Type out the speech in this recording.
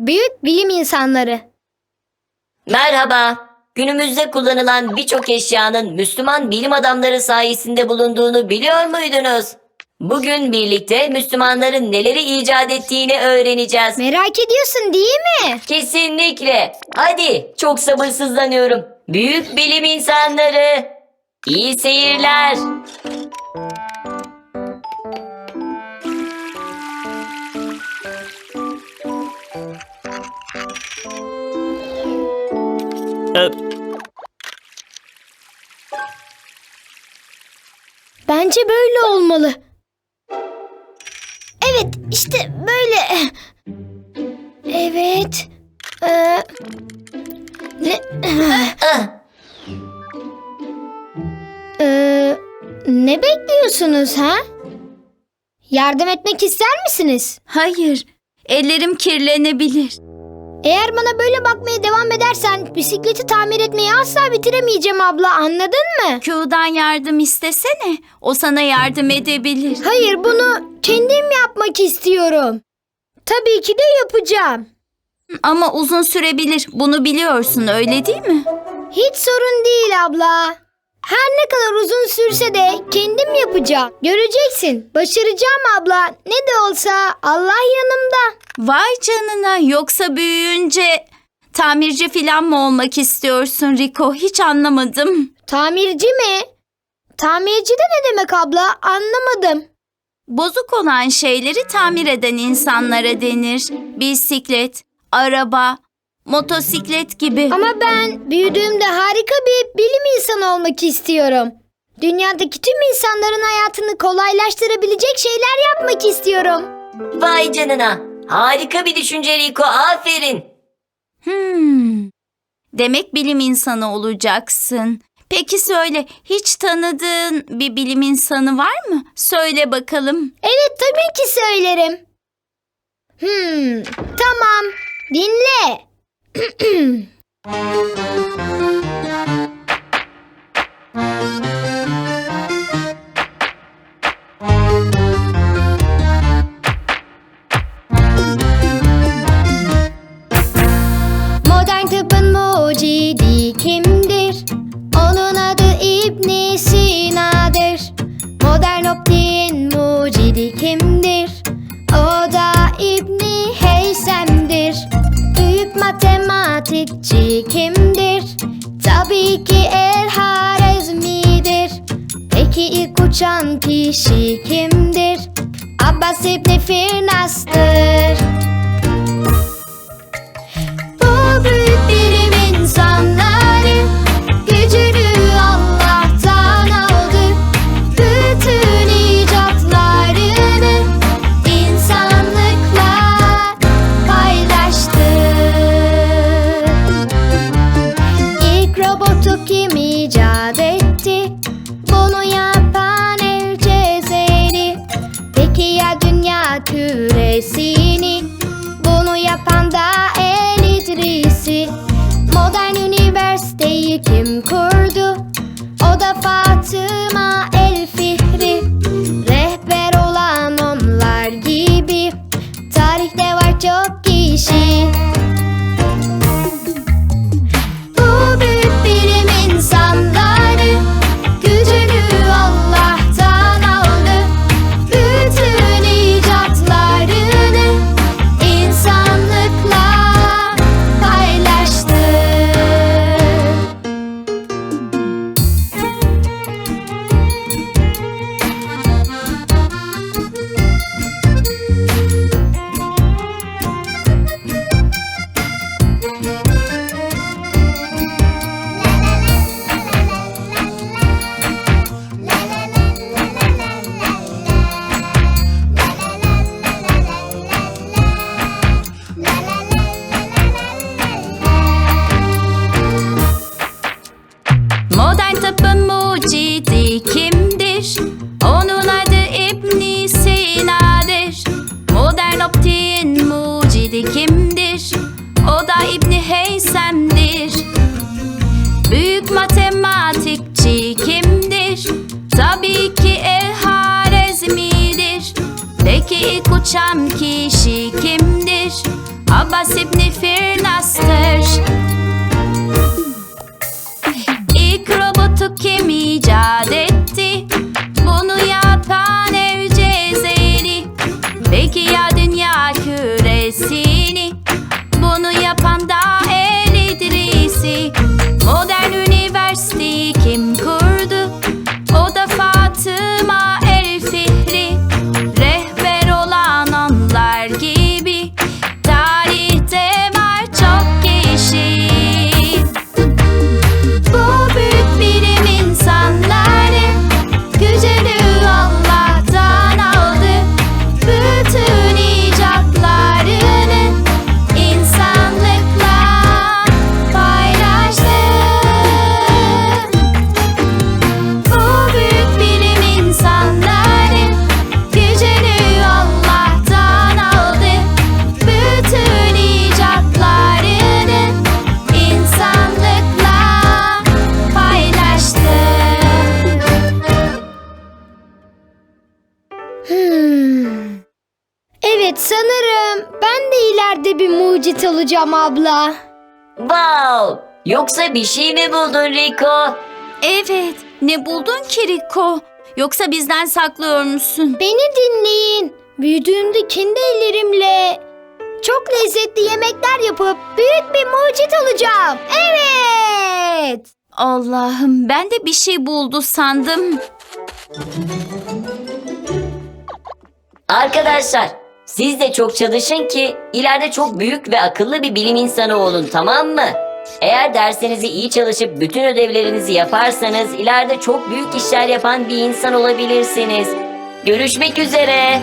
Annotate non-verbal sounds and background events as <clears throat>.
Büyük bilim insanları. Merhaba. Günümüzde kullanılan birçok eşyanın Müslüman bilim adamları sayesinde bulunduğunu biliyor muydunuz? Bugün birlikte Müslümanların neleri icat ettiğini öğreneceğiz. Merak ediyorsun değil mi? Kesinlikle. Hadi, çok sabırsızlanıyorum. Büyük bilim insanları. İyi seyirler. Bence böyle olmalı. Evet, işte böyle. Evet. Ee, ne? Ee, ne bekliyorsunuz ha? Yardım etmek ister misiniz? Hayır, ellerim kirlenebilir. Eğer bana böyle bakmaya devam edersen bisikleti tamir etmeyi asla bitiremeyeceğim abla anladın mı? Q'dan yardım istesene. O sana yardım edebilir. Hayır bunu kendim yapmak istiyorum. Tabii ki de yapacağım. Ama uzun sürebilir. Bunu biliyorsun öyle değil mi? Hiç sorun değil abla. Her ne kadar uzun sürse de kendim yapacağım. Göreceksin. Başaracağım abla. Ne de olsa Allah yanımda. Vay canına yoksa büyüyünce tamirci falan mı olmak istiyorsun Rico? Hiç anlamadım. Tamirci mi? Tamirci de ne demek abla? Anlamadım. Bozuk olan şeyleri tamir eden insanlara denir. Bisiklet, araba, motosiklet gibi. Ama ben büyüdüğümde harika bir bilim insanı olmak istiyorum. Dünyadaki tüm insanların hayatını kolaylaştırabilecek şeyler yapmak istiyorum. vay canına. Harika bir düşünce Rico. Aferin. Hmm. Demek bilim insanı olacaksın. Peki söyle, hiç tanıdığın bir bilim insanı var mı? Söyle bakalım. Evet tabii ki söylerim. Hmm, tamam. Dinle. Thank <clears throat> you. Uçan kişi kimdir? Abbas İbni Firnas'tır. Kim kurdu? O da Fatıma El Fihri. Rehber olan onlar gibi. Tarihte var çok Matematikçi kimdir? Tabii ki El Harizmi'dir. Peki ilk uçan kişi kimdir? Abbas İbni Firnas'tır. Evet sanırım ben de ileride bir mucit olacağım abla. Wow! Yoksa bir şey mi buldun Rico? Evet, ne buldun ki Rico? Yoksa bizden saklıyor musun? Beni dinleyin. Büyüdüğümde kendi ellerimle çok lezzetli yemekler yapıp büyük bir mucit olacağım. Evet. Allah'ım ben de bir şey buldu sandım. Arkadaşlar, siz de çok çalışın ki ileride çok büyük ve akıllı bir bilim insanı olun, tamam mı? Eğer dersinizi iyi çalışıp bütün ödevlerinizi yaparsanız ileride çok büyük işler yapan bir insan olabilirsiniz. Görüşmek üzere.